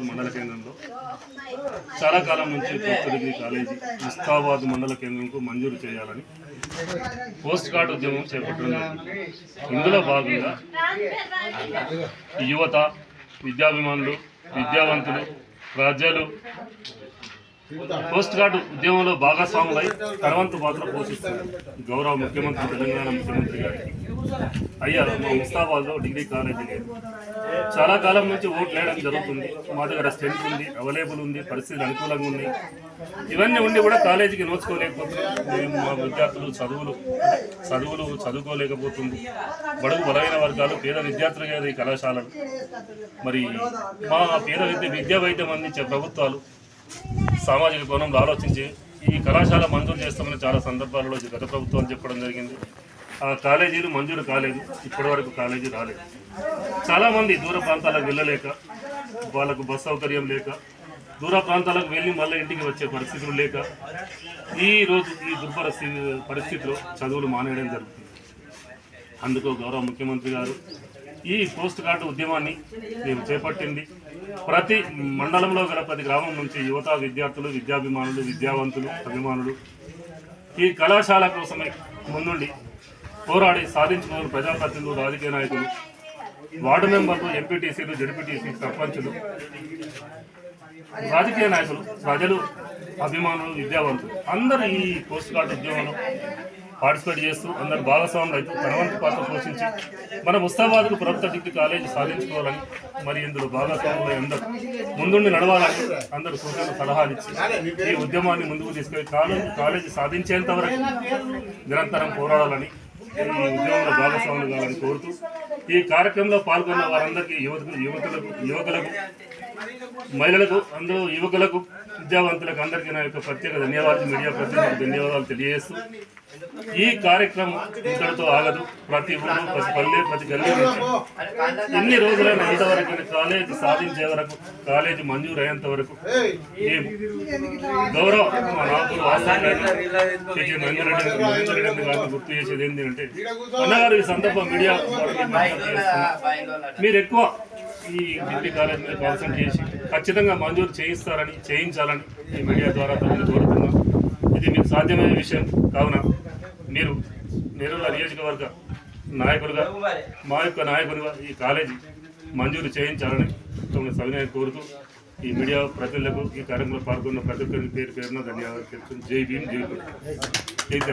ముస్తాబాద్ మండల కేంద్రంలో చాలా కాలం నుంచి ఫస్ట్ డిగ్రీ కాలేజీ ముస్తాబాద్ మండల కేంద్రంకు మంజూరు చేయాలని పోస్ట్ గార్డ్ ఉద్యమం చేపట్టడం ఇందులో భాగంగా యువత విద్యాభిమానులు విద్యావంతులు రాజ్యాలు పోస్ట్ గార్డ్ ఉద్యమంలో భాగస్వాములై తరవంతు పాత్ర పోషిస్తున్నారు. గౌరవ ముఖ్యమంత్రి తెలంగాణ ముఖ్యమంత్రి గారికి అయ్యా మా ముస్తాబాద్లో డిగ్రీ కాలేజీ లేదు. చాలా కాలం నుంచి ఓట్లు వేయడం జరుగుతుంది. మా దగ్గర స్ట్రెంత్ ఉంది అవైలబుల్ ఉంది పరిస్థితులు అనుకూలంగా ఉన్నాయి. ఇవన్నీ ఉండి కూడా కాలేజీకి నోచుకోలేకపోతున్నాం మేము మా విద్యార్థులు చదువులు చదువులు చదువుకోలేకపోతుంది. బడుగు బలైన వర్గాలు పేద విద్యార్థులు కదా ఈ కళాశాలలు. మరి మా పేద విద్య విద్యా వైద్యం అందించే ప్రభుత్వాలు సామాజిక కోణంలో ఆలోచించి ఈ కళాశాల మంజూరు చేస్తామని చాలా సందర్భాలలో గత ప్రభుత్వం చెప్పడం జరిగింది. ఆ కాలేజీలు మంజూరు కాలేదు ఇప్పటివరకు కాలేజీ రాలేదు. చాలామంది దూర ప్రాంతాలకు వెళ్ళలేక వాళ్ళకు బస్ సౌకర్యం లేక దూర ప్రాంతాలకు వెళ్ళి మళ్ళీ ఇంటికి వచ్చే పరిస్థితులు లేక ఈ ఈ దుర్భర పరిస్థితిలో చదువులు మానేయడం జరుగుతుంది. అందుకు గౌరవ ముఖ్యమంత్రి గారు ఈ పోస్ట్ గార్డు ఉద్యమాన్ని మేము చేపట్టింది. ప్రతి మండలంలో గల ప్రతి గ్రామం నుంచి యువత విద్యార్థులు విద్యాభిమానులు విద్యావంతులు అభిమానులు ఈ కళాశాల కోసమే ముందుండి పోరాడి సాధించుకున్న ప్రజాప్రతినిధులు రాజకీయ నాయకులు వార్డు మెంబర్లు ఎంపీటీసీలు జడ్పీటీసీ సర్పంచులు రాజకీయ నాయకులు ప్రజలు అభిమానులు విద్యావంతులు అందరూ ఈ పోస్ట్ కార్డు ఉద్యమంలో పార్టిసిపేట్ చేస్తూ అందరు భాగస్వాములు అయితే తనవంతు పాత్ర పోషించి మన ముస్తాబాద్కు ప్రభుత్వ డిగ్రీ కాలేజీ సాధించుకోవాలని మరి ఇందులో భాగస్వాములు అందరూ ముందుండి నడవాలని అందరూ సూచనలు సలహాలు ఇచ్చి ఈ ఉద్యమాన్ని ముందుకు తీసుకెళ్ళి కాలేజీ కాలేజీ సాధించేంత వరకు నిరంతరం పోరాడాలని ఈ ఉద్యమంలో భాగస్వాములు కావాలని కోరుతూ ఈ కార్యక్రమంలో పాల్గొన్న వారందరికీ యువతకు యువతలకు యువకులకు మహిళలకు అందరూ యువకులకు విద్యావంతులకు అందరికీ నా యొక్క ప్రత్యేక ధన్యవాదాలు మీడియా ప్రతినిధులకు ధన్యవాదాలు తెలియజేస్తూ ఈ కార్యక్రమం ఇంతటితో ఆగదు ప్రతి ఊరు ప్రతి పల్లె ప్రతి గల్లీ ఎన్ని రోజులైనా ఇంతవరకు కాలేజీ సాధించే వరకు కాలేజీ మంజూరు అయ్యేంత వరకు మేము గౌరవ మా నాయకులు వాసవి గారిని, కె. మహేందర్ రెడ్డి గారిని, మహేందర్ రెడ్డి గారిని గుర్తు చేసేది ఏంటి అంటే అన్నగారు ఈ సందర్భం మీడియా. మీరు ఎక్కువ ఈ డిగ్రీ కాలేజ్ మీద కాన్సన్ట్రేట్ చేసి ఖచ్చితంగా మంజూరు చేయిస్తారని చేయించాలని ఈ మీడియా ద్వారా తనని కోరుతున్నాం. ఇది మీకు సాధ్యమయ్యే విషయం కావున మీరు నెరూల నియోజకవర్గ నాయకులుగా మా యొక్క నాయకులుగా ఈ కాలేజీ మంజూరు చేయించాలని తమను సవినయం కోరుతూ ఈ మీడియా ప్రజలకు ఈ కార్యక్రమంలో పాల్గొన్న ప్రతి ఒక్కరి పేరు పేరున ధన్యవాదాలు తెలుపుతూ జై భీమ్ జై